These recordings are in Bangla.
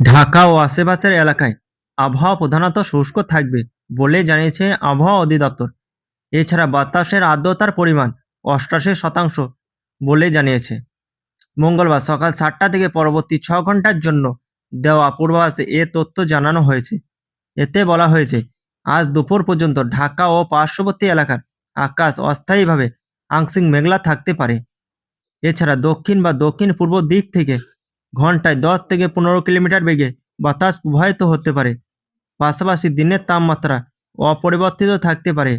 ঢাকা ও আশেপাশের এলাকায় আবহাওয়া প্রধানত শুষ্ক থাকবে বলে জানিয়েছে আবহাওয়া অধিদপ্তর। এছাড়া বাতাসের আর্দ্রতার পরিমাণ অষ্টাশি শতাংশ বলে জানিয়েছে। মঙ্গলবার সকাল সাতটা থেকে পরবর্তী ছ ঘণ্টার জন্য দেওয়া পূর্বাভাসে এ তথ্য জানানো হয়েছে। এতে বলা হয়েছে, আজ দুপুর পর্যন্ত ঢাকা ও পার্শ্ববর্তী এলাকার আকাশ অস্থায়ীভাবে আংশিক মেঘলা থাকতে পারে। এছাড়া দক্ষিণ বা দক্ষিণ পূর্ব দিক থেকে ঘন্টায় দশ থেকে পনেরো কিলোমিটার বেগে বাতাস প্রবাহিত হতে পারে। পাশাপাশি দিনের তাপমাত্রা অপরিবর্তিত থাকতে পারে।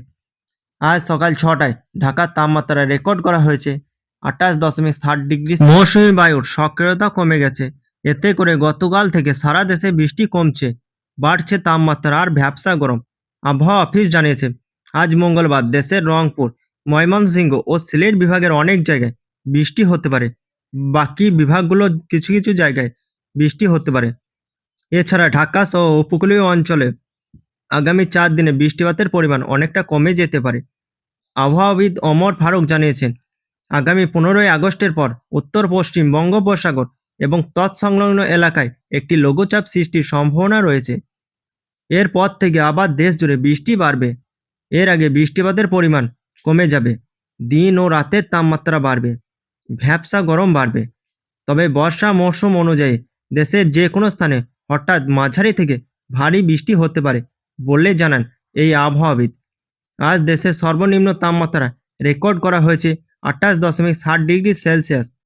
আজ সকাল ছটায় ঢাকার তাপমাত্রা রেকর্ড করা হয়েছে আঠাশ দশমিক ষাট ডিগ্রি মৌসুমী বায়ুর সক্রিয়তা কমে গেছে। এতে করে গতকাল থেকে সারা দেশে বৃষ্টি কমছে, বাড়ছে তাপমাত্রা আর ভ্যাবসা গরম। আবহাওয়া অফিস জানিয়েছে, আজ মঙ্গলবার দেশের রংপুর, ময়মনসিংহ ও সিলেট বিভাগের অনেক জায়গায় বৃষ্টি হতে পারে। বাকি বিভাগগুলো কিছু কিছু জায়গায় বৃষ্টি হতে পারে। এছাড়া ঢাকা সহ উপকূলীয় অঞ্চলে আগামী চার দিনে বৃষ্টিপাতের পরিমাণ অনেকটা কমে যেতে পারে। আবহাওয়াবিদ অমর ফারুক জানিয়েছেন, আগামী পনেরোই আগস্টের পর উত্তর, পশ্চিম বঙ্গোপসাগর এবং তৎসংলগ্ন এলাকায় একটি লঘুচাপ সৃষ্টির সম্ভাবনা রয়েছে। এরপর থেকে আবার দেশ জুড়ে বৃষ্টি বাড়বে। এর আগে বৃষ্টিপাতের পরিমাণ কমে যাবে। দিন ও রাতের তাপমাত্রা বাড়বে। ভ্যাবসা গরম বাড়বে। তবে বর্ষা মৌসুম অনুযায়ী দেশের যে কোনো স্থানে হঠাৎ মাঝারি থেকে ভারী বৃষ্টি হতে পারে বলে জানান এই আবহাওয়াবিদ। আজ দেশের সর্বনিম্ন তাপমাত্রা রেকর্ড করা হয়েছে আঠাশ দশমিক ষাট ডিগ্রি সেলসিয়াস।